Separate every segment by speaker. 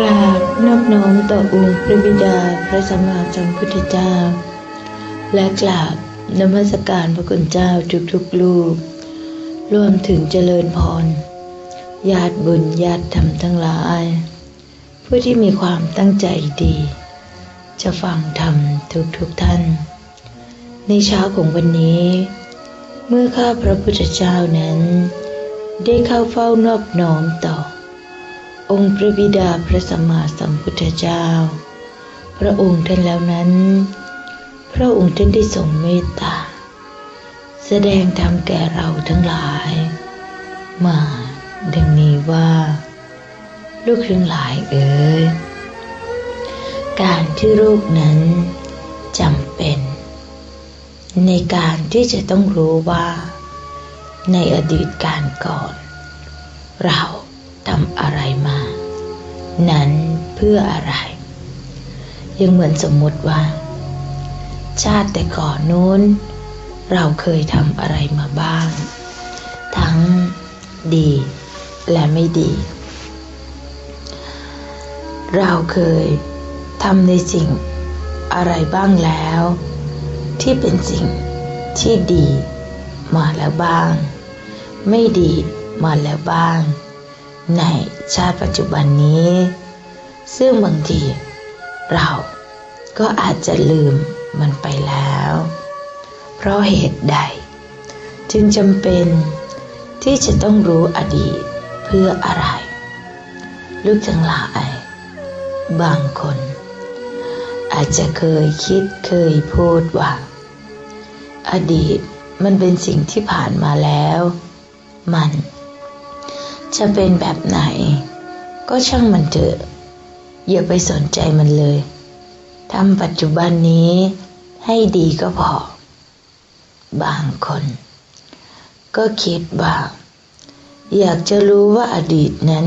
Speaker 1: กราบนอบน้อมต่อองค์พระบิดาพระสัมมาสัมพุทธเจ้า และกราบนมัสการพระคุณเจ้าทุกๆลูกรวมถึงเจริญพรญาติบุญญาติธรรมทั้งหลาย ผู้ที่มีความตั้งใจดี จะฟังธรรมทุกๆท่าน ในเช้าของวันนี้ เมื่อข้าพระพุทธเจ้านั้น ได้เข้าเฝ้านอบน้อมต่อ องค์พระบิดาพระสัมมาสัมพุทธเจ้า พระองค์ท่านแล้วนั้น พระองค์ท่านได้ทรงเมตตา แสดงธรรมแก่เราทั้งหลาย มาดังนี้ว่า ลูกทั้งหลายเอ๋ยการที่ลูกนั้นจำเป็น ในการที่จะต้องรู้ว่า ในอดีตการก่อน เรา ทำอะไรมา นั้นเพื่ออะไร ยังเหมือนสมมติว่า ชาติแต่ก่อนนู้น เราเคยทำอะไรมาบ้าง ทั้งดีและไม่ดี เราเคยทำในสิ่งอะไรบ้างแล้ว ที่เป็นสิ่งที่ดีมาแล้วบ้าง ไม่ดีมาแล้วบ้าง ในชาติปัจจุบันนี้ ซึ่งบางที เราก็อาจจะลืมมันไปแล้ว เพราะเหตุใด จึงจำเป็นที่จะต้องรู้อดีตเพื่ออะไร ลูกทั้งหลาย บางคน อาจจะเคยคิดเคยพูดว่า อดีตมันเป็นสิ่งที่ผ่านมาแล้ว มัน จะเป็นแบบไหน ก็ช่างมันเถอะ อย่าไปสนใจมันเลยทำปัจจุบันนี้ให้ดีก็พอ บางคน ก็คิดว่า อยากจะรู้ว่าอดีตนั้น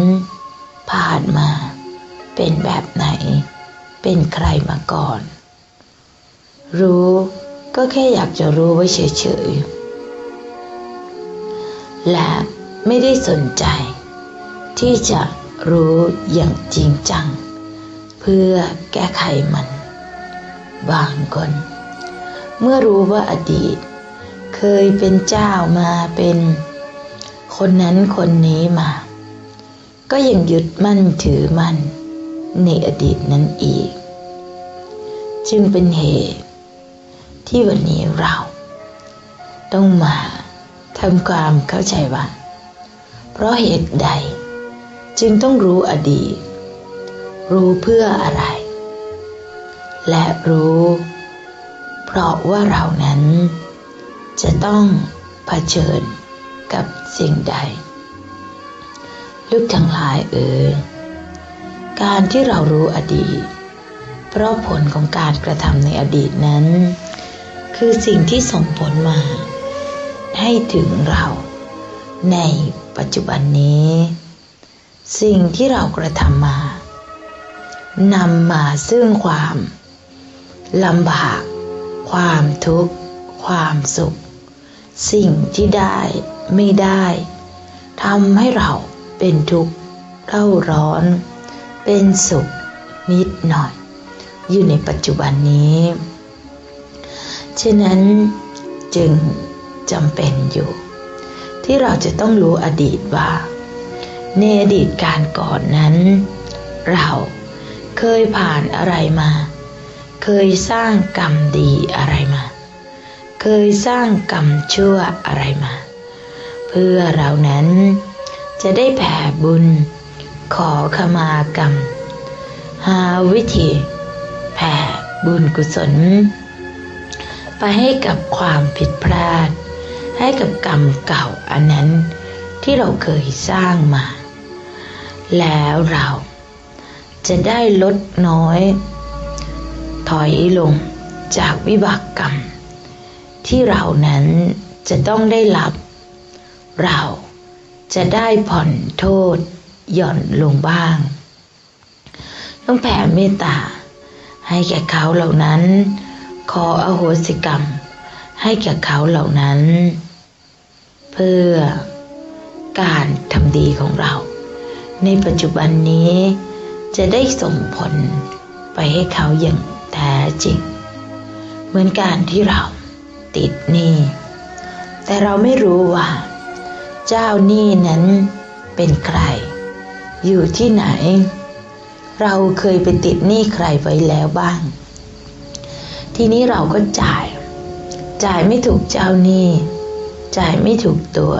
Speaker 1: ผ่านมา เป็นแบบไหน เป็นใครมาก่อน รู้ก็แค่อยากจะรู้ไว้เฉยๆและ ไม่ได้สนใจ ที่จะรู้อย่างจริงจัง เพื่อแก้ไขมัน บางคน เมื่อรู้ว่าอดีต เคยเป็นเจ้ามาเป็น คนนั้นคนนี้มา ก็ยังยึดมั่นถือมั่นในอดีตนั้นอีก จึงเป็นเหตุที่วันนี้เรา ต้องมาทำความเข้าใจว่า เพราะเหตุใด จึงต้องรู้อดีต รู้เพื่ออะไร และรู้ เพราะว่าเรานั้น จะต้องเผชิญกับสิ่งใด ลูกทั้งหลายเอ่ยการที่เรารู้อดีต เพราะผลของการกระทำในอดีตนั้น คือสิ่งที่ส่งผลมา ให้ถึงเรา ในปัจจุบันนี้ สิ่งที่เรากระทำมานำมาซึ่งความลำบาก ความทุกข์ ความสุข สิ่งที่ได้ไม่ได้ทำให้เราเป็นทุกข์เร่าร้อน เป็นสุขนิดหน่อย อยู่ในปัจจุบันนี้ ฉะนั้นจึงจำเป็นอยู่ ที่เราจะต้องรู้อดีตว่า ในอดีตการก่อนนั้น เราเคยผ่านอะไรมา เคยสร้างกรรมดีอะไรมา เคยสร้างกรรมชั่วอะไรมา เพื่อเรานั้นจะได้แผ่บุญ ขอขมากรรม หาวิธีแผ่บุญกุศล ไปให้กับความผิดพลาด ให้กับกรรมเก่าอันนั้นที่เราเคยสร้างมา แล้วเราจะได้ลดน้อย ถอยลงจากวิบากกรรม ที่เรานั้นจะต้องได้รับ เราจะได้ผ่อนโทษหย่อนลงบ้างต้องแผ่เมตตาให้แก่เขาเหล่านั้น ขออโหสิกรรม ให้แก่เขาเหล่านั้น พื่อการทำดีของเรา ในปัจจุบันนี้จะจะได้ส่งผลไปให้เขาอย่างแท้จริง เหมือนการที่เราติดหนี้แต่เราไม่รู้ว่า เจ้าหนี้นั้นเป็นใคร อยู่ที่ไหน เราเคยไปติดหนี้ใครไว้แล้วบ้าง ทีนี้เราก็จ่าย จ่ายไม่ถูกเจ้าหนี้ จ่ายไม่ถูกตัว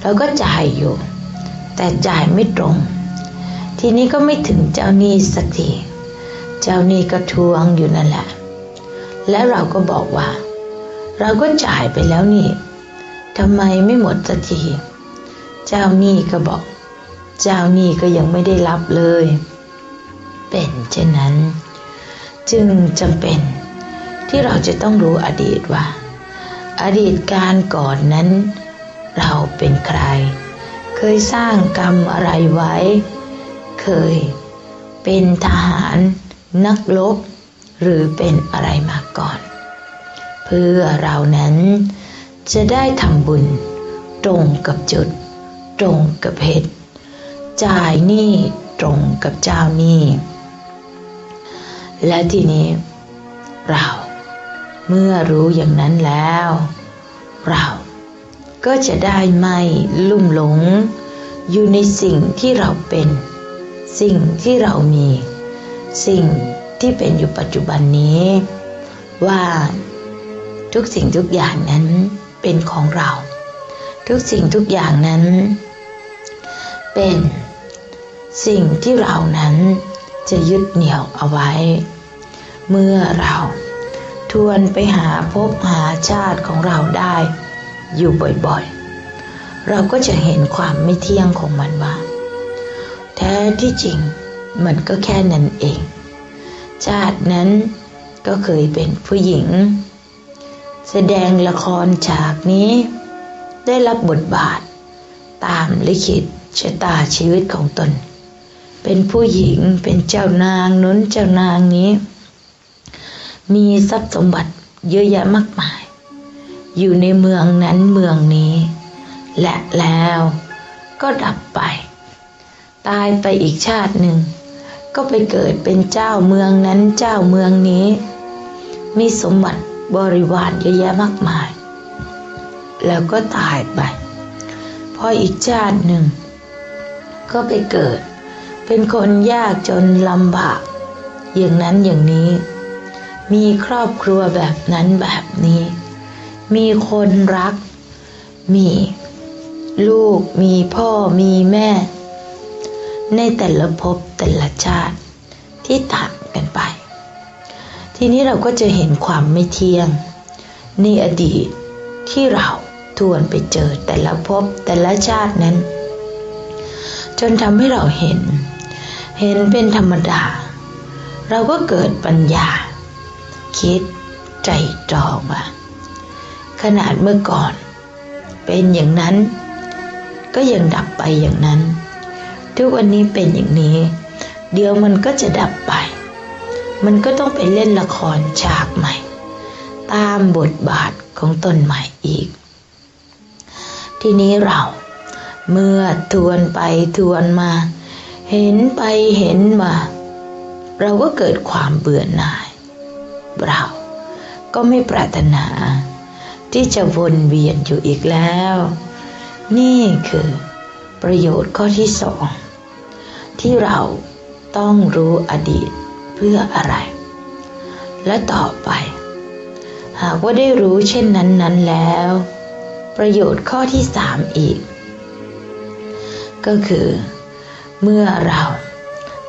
Speaker 1: เราก็จ่ายอยู่ แต่จ่ายไม่ตรง ทีนี้ก็ไม่ถึงเจ้าหนี้สักทีเจ้าหนี้ก็ทวงอยู่นั่นแหละ แล้วเราก็บอกว่า เราก็จ่ายไปแล้วนี่ทำไมไม่หมดสักทีเจ้าหนี้ก็บอก เจ้าหนี้ก็ยังไม่ได้รับเลย เป็นเช่นนั้น จึงจำเป็นที่เราจะต้องรู้อดีตว่า อดีตการก่อนนั้น เราเป็นใคร เคยสร้างกรรมอะไรไว้ เคยเป็นทหารนักรบหรือเป็นอะไรมาก่อน เพื่อเรานั้นจะได้ทำบุญตรงกับจุด ตรงกับเหตุจ่ายหนี้ตรงกับเจ้าหนี้และทีนี้เรา เมื่อรู้อย่างนั้นแล้ว เราก็จะได้ไม่ลุ่มหลง อยู่ในสิ่งที่เราเป็น สิ่งที่เรามี สิ่งที่เป็นอยู่ปัจจุบันนี้ ว่าทุกสิ่งทุกอย่างนั้นเป็นของเรา ทุกสิ่งทุกอย่างนั้น เป็นสิ่งที่เรานั้นจะยึดเหนี่ยวเอาไว้ เมื่อเรา ทวนไปหาพบหาชาติของเราได้ อยู่บ่อยๆ เราก็จะเห็นความไม่เที่ยงของมันว่า แท้ที่จริงมันก็แค่นั้นเอง ชาตินั้นก็เคยเป็นผู้หญิง แสดงละครฉากนี้ ได้รับบทบาท ตามลิขิตชะตาชีวิตของตน เป็นผู้หญิงเป็นเจ้านางนุ้นเจ้านางนี้ มีทรัพย์สมบัติเยอะแยะมากมาย อยู่ในเมืองนั้นเมืองนี้ และแล้วก็ดับไป ตายไปอีกชาติหนึ่ง ก็ไปเกิดเป็นเจ้าเมืองนั้นเจ้าเมืองนี้ มีสมบัติบริวารเยอะแยะมากมาย แล้วก็ตายไป พออีกชาติหนึ่ง ก็ไปเกิด เป็นคนยากจนลำบาก อย่างนั้นอย่างนี้ มีครอบครัวแบบนั้นแบบนี้ มีคนรัก มี ลูก มีพ่อ มีแม่ ในแต่ละภพแต่ละชาติที่ต่างกันไป ทีนี้เราก็จะเห็นความไม่เที่ยง ในอดีตที่เราทวนไปเจอแต่ละภพแต่ละชาตินั้น จนทำให้เราเห็น เห็นเป็นธรรมดา เราก็เกิดปัญญา คิดใจตรองว่าขนาดเมื่อก่อน เป็นอย่างนั้น ก็ยังดับไปอย่างนั้น ทุกวันนี้เป็นอย่างนี้ เดี๋ยวมันก็จะดับไป มันก็ต้องไปเล่นละครฉากใหม่ ตามบทบาทของตนใหม่อีก ทีนี้เราเมื่อทวนไปทวนมา เห็นไปเห็นมา เราก็เกิดความเบื่อหน่าย เราก็ไม่ปรารถนา ที่จะวนเวียนอยู่อีกแล้ว นี่คือประโยชน์ข้อที่สองที่เราต้องรู้อดีตเพื่ออะไร และต่อไป หากว่าได้รู้เช่นนั้นนั้นแล้ว ประโยชน์ข้อที่สามอีก ก็คือ เมื่อเรา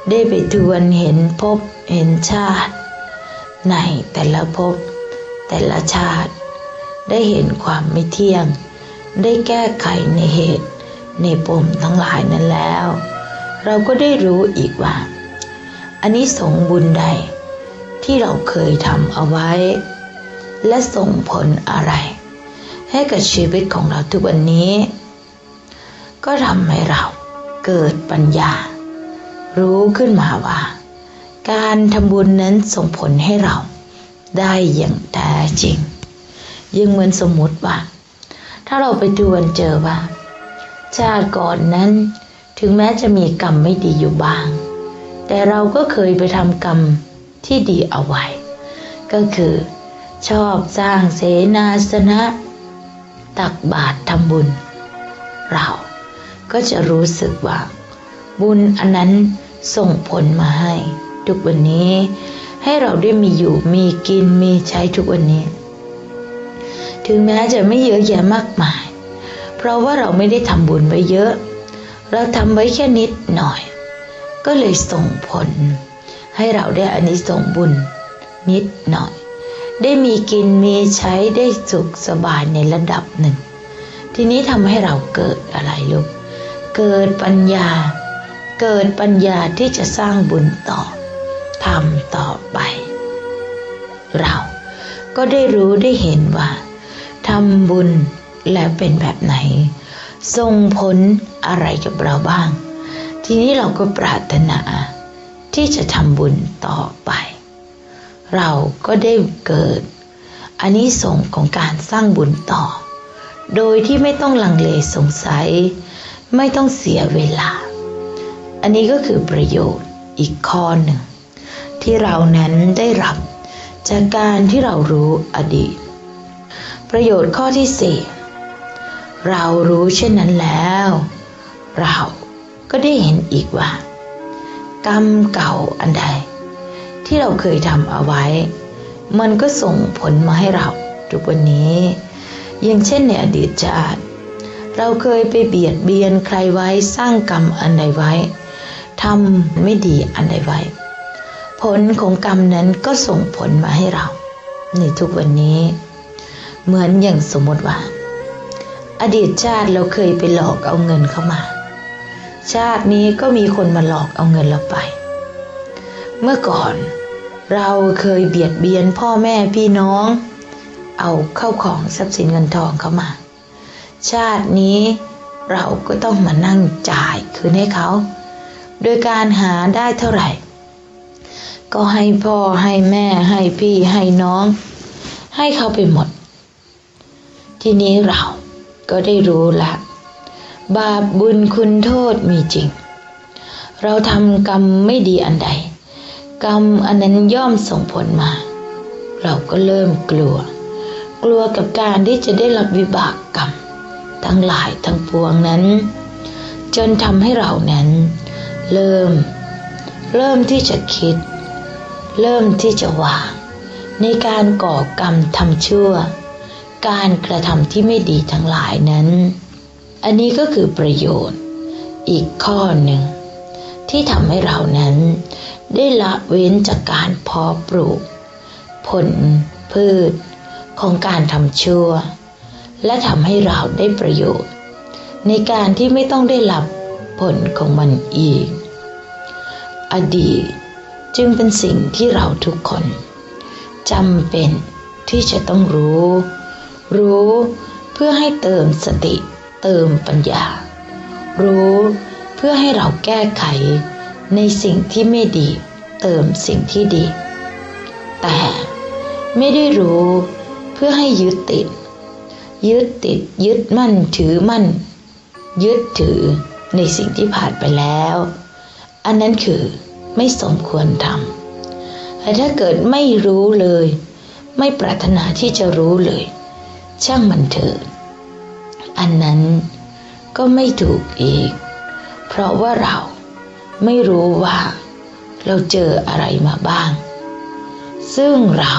Speaker 1: ได้ไปทวนเห็นพบเห็นชาติ ในแต่ละภพแต่ละชาติ ได้เห็นความไม่เที่ยง ได้แก้ไขในเหตุ ในปมทั้งหลายนั้นแล้ว เราก็ได้รู้อีกว่าอันนี้สงบุญใดที่เราเคยทำเอาไว้ และส่งผลอะไร ให้กับชีวิตของเราทุกวันนี้ ก็ทำให้เราเกิดปัญญา รู้ขึ้นมาว่า การทำบุญนั้นส่งผลให้เราได้อย่างแท้จริงยังเหมือนสมมติว่า ถ้าเราไปดูวันเจอว่า ชาติก่อนนั้น ถึงแม้จะมีกรรมไม่ดีอยู่บ้าง แต่เราก็เคยไปทำกรรมที่ดีเอาไว้ ก็คือ ชอบสร้างเสนาสนะ ตักบาตรทำบุญ เราก็จะรู้สึกว่า บุญอันนั้นส่งผลมาให้ ทุกวันนี้ ให้เราได้มีอยู่มีกินมีใช้ทุกวันนี้ ถึงแม้จะไม่เยอะแยะมากมาย เพราะว่าเราไม่ได้ทำบุญไว้เยอะ เราทำไว้แค่นิดหน่อย ก็เลยส่งผล ให้เราได้อานิสงส์บุญนิดหน่อย ได้มีกินมีใช้ได้สุขสบายในระดับหนึ่ง ทีนี้ทำให้เราเกิดอะไรลูกเกิดปัญญา เกิดปัญญาที่จะสร้างบุญต่อ ทำต่อไป เราก็ได้รู้ได้เห็นว่าทำบุญและเป็นแบบไหน ส่งผลอะไรกับเราบ้าง ทีนี้เราก็ปรารถนาที่จะทำบุญต่อไป เราก็ได้เกิดอันนี้ส่งของการสร้างบุญต่อ โดยที่ไม่ต้องลังเลสงสัย ไม่ต้องเสียเวลา อันนี้ก็คือประโยชน์อีกข้อหนึ่ง ที่เรานั้นได้รับ จากการที่เรารู้อดีต ประโยชน์ข้อที่สี่เรารู้เช่นนั้นแล้ว เราก็ได้เห็นอีกว่า กรรมเก่าอันใด ที่เราเคยทำเอาไว้ มันก็ส่งผลมาให้เราทุกวันนี้อย่างเช่นในอดีตชาติ เราเคยไปเบียดเบียนใครไว้สร้างกรรมอันใดไว้ทำไม่ดีอันใดไว้ ผลของกรรมนั้นก็ส่งผลมาให้เรา ในทุกวันนี้ เหมือนอย่างสมมติว่า อดีตชาติเราเคยไปหลอกเอาเงินเข้ามา ชาตินี้ก็มีคนมาหลอกเอาเงินเราไป เมื่อก่อน เราเคยเบียดเบียนพ่อแม่พี่น้อง เอาเข้าของทรัพย์สินเงินทองเข้ามา ชาตินี้เราก็ต้องมานั่งจ่ายคืนให้เขา โดยการหาได้เท่าไหร่ ก็ให้พ่อให้แม่ให้พี่ให้น้อง ให้เขาไปหมด ทีนี้เราก็ได้รู้ละบาปบุญคุณโทษมีจริง เราทำกรรมไม่ดีอันใด กรรมอันนั้นย่อมส่งผลมา เราก็เริ่มกลัว กลัวกับการที่จะได้รับวิบากกรรม ทั้งหลายทั้งปวงนั้น จนทำให้เรานั้น เริ่ม เริ่มที่จะคิด เริ่มที่จะวางในการก่อกรรมทำชั่ว การกระทำที่ไม่ดีทั้งหลายนั้น อันนี้ก็คือประโยชน์ อีกข้อหนึ่ง ที่ทำให้เรานั้น ได้ละเว้นจากการเพาะปลูก ผลพืชของการทำชั่ว และทำให้เราได้ประโยชน์ ในการที่ไม่ต้องได้รับผลของมันอีก อดีต จึงเป็นสิ่งที่เราทุกคนจำเป็นที่จะต้องรู้ รู้เพื่อให้เติมสติ เติมปัญญา รู้เพื่อให้เราแก้ไขในสิ่งที่ไม่ดี เติมสิ่งที่ดี แต่ไม่ได้รู้เพื่อให้ยึดติด ยึดติดยึดมั่นถือมั่น ยึดถือในสิ่งที่ผ่านไปแล้ว อันนั้นคือ ไม่สมควรทำแต่ถ้าเกิดไม่รู้เลย ไม่ปรารถนาที่จะรู้เลย ช่างมันเถิดอันนั้นก็ไม่ถูกอีก เพราะว่าเราไม่รู้ว่าเราเจออะไรมาบ้าง ซึ่งเรา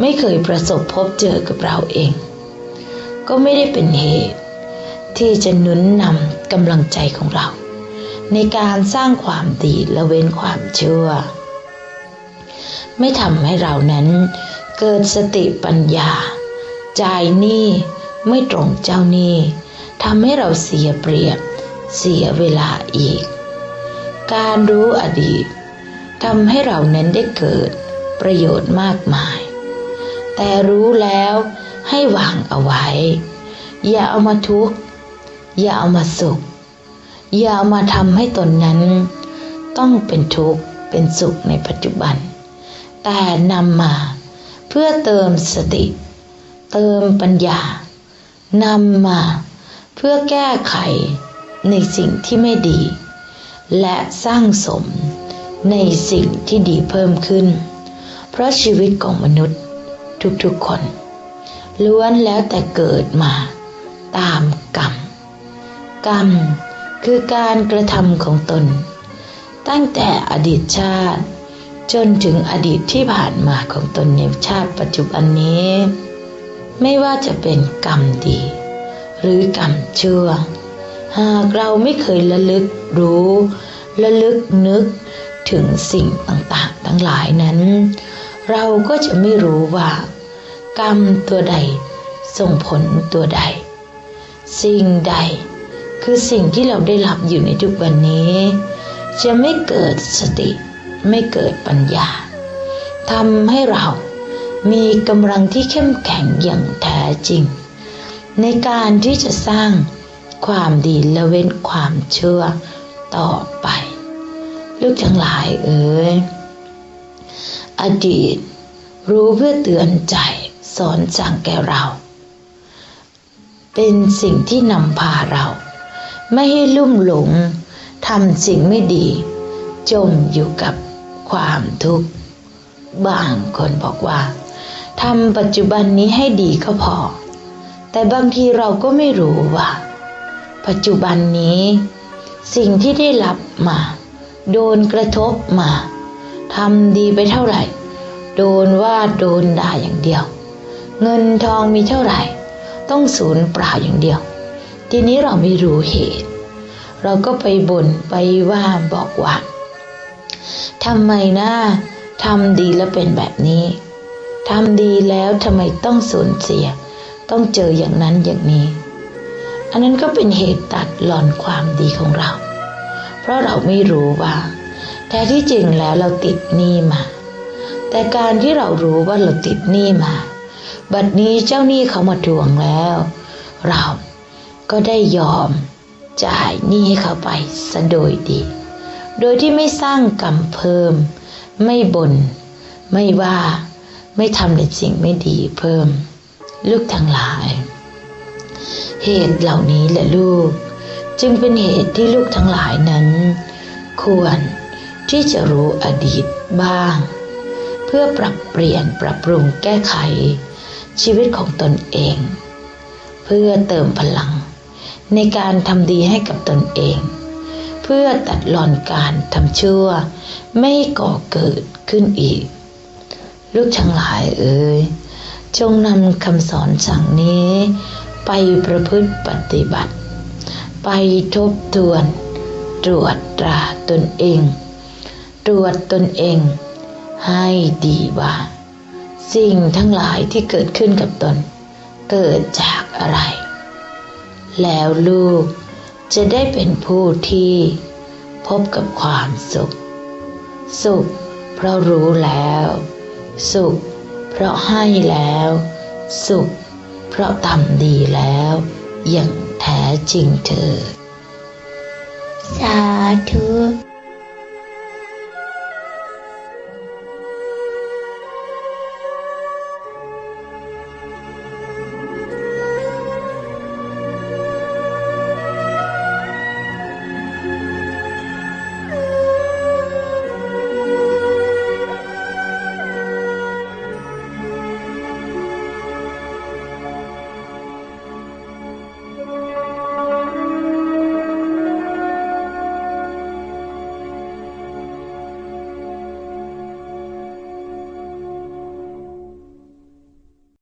Speaker 1: ไม่เคยประสบพบเจอกับเราเอง ก็ไม่ได้เป็นเหตุที่จะหนุนนำกำลังใจของเรา ในการสร้างความดีและเว้นความชั่ว ไม่ทำให้เรานั้นเกิดสติปัญญา จ่ายหนี้ไม่ตรงเจ้าหนี้ทำให้เราเสียเปรียบ เสียเวลาอีก การรู้อดีตทำให้เรานั้นได้เกิดประโยชน์มากมาย แต่รู้แล้วให้วางเอาไว้ อย่าเอามาทุกข์ อย่าเอามาสุข อย่าเอามาทำให้ตนนั้น ต้องเป็นทุกข์เป็นสุขในปัจจุบัน แต่นำมาเพื่อเติมสติ เติมปัญญานำมาเพื่อแก้ไขในสิ่งที่ไม่ดี และสร้างสมในสิ่งที่ดีเพิ่มขึ้น เพราะชีวิตของมนุษย์ทุกๆคน ล้วนแล้วแต่เกิดมาตามกรรม กรรม คือการกระทำของตน ตั้งแต่อดีตชาติ จนถึงอดีตที่ผ่านมาของตนในชาติปัจจุบันนี้ ไม่ว่าจะเป็นกรรมดี หรือกรรมชั่ว หากเราไม่เคยระลึกรู้ระลึกนึกถึงสิ่งต่างๆ ทั้งหลายนั้น เราก็จะไม่รู้ว่า กรรมตัวใดส่งผลตัวใด สิ่งใด คือสิ่งที่เราได้รับอยู่ในทุกวันนี้ จะไม่เกิดสติ ไม่เกิดปัญญาทำให้เรามีกำลังที่เข้มแข็งอย่างแท้จริง ในการที่จะสร้างความดีและเว้นความเชั่วต่อไป ลูกทั้งหลายเอ๋ยอดีตรู้เพื่อเตือนใจสอนสั่งแก่เรา เป็นสิ่งที่นำพาเรา ไม่ให้ลุ่มหลงทำสิ่งไม่ดี จมอยู่กับความทุกข์บางคนบอกว่าทำปัจจุบันนี้ให้ดีก็พอ แต่บางทีเราก็ไม่รู้ว่า ปัจจุบันนี้ สิ่งที่ได้รับมา โดนกระทบมาทำดีไปเท่าไหร่ โดนว่าโดนด่าอย่างเดียว เงินทองมีเท่าไหร่ ต้องสูญเปล่าอย่างเดียว ทีนี้เราไม่รู้เหตุ เราก็ไปบ่นไปว่าบอกว่าทำไมนะทำดีแล้วเป็นแบบนี้ทำดีแล้วทำไมต้องสูญเสีย ต้องเจออย่างนั้นอย่างนี้ อันนั้นก็เป็นเหตุตัดหล่อนความดีของเรา เพราะเราไม่รู้ว่าแท้ที่จริงแล้วเราติดหนี้มา แต่การที่เรารู้ว่าเราติดหนี้มา บัดนี้เจ้าหนี้เขามาทวงแล้ว เรา ก็ได้ยอมจ่ายหนี้ให้เขาไปซะโดยดี โดยที่ไม่สร้างกรรมเพิ่ม ไม่บน่นไม่ว่าไม่ทำในสิ่งไม่ดีเพิ่ม ลูกทั้งหลาย เหตุเหล่านี้แหละลูก จึงเป็นเหตุที่ลูกทั้งหลายนั้น ควรที่จะรู้อดีตบ้าง เพื่อปรับเปลี่ยนปรับปรุงแก้ไขชีวิตของตนเอง เพื่อเติมพลัง ในการทำดีให้กับตนเอง เพื่อตัดหลอนการทำชั่ว ไม่ก่อเกิดขึ้นอีก ลูกทั้งหลายเอ่ยจงนำคำสอนสั่งนี้ ไปประพฤติปฏิบัติ ไปทบทวน ตรวจตราตนเอง ตรวจตนเอง ให้ดีว่า สิ่งทั้งหลายที่เกิดขึ้นกับตน เกิดจากอะไร แล้วลูกจะได้เป็นผู้ที่พบกับความสุข สุขเพราะรู้แล้ว สุขเพราะให้แล้ว สุขเพราะทำดีแล้ว อย่างแท้จริงเธอ
Speaker 2: สาธุ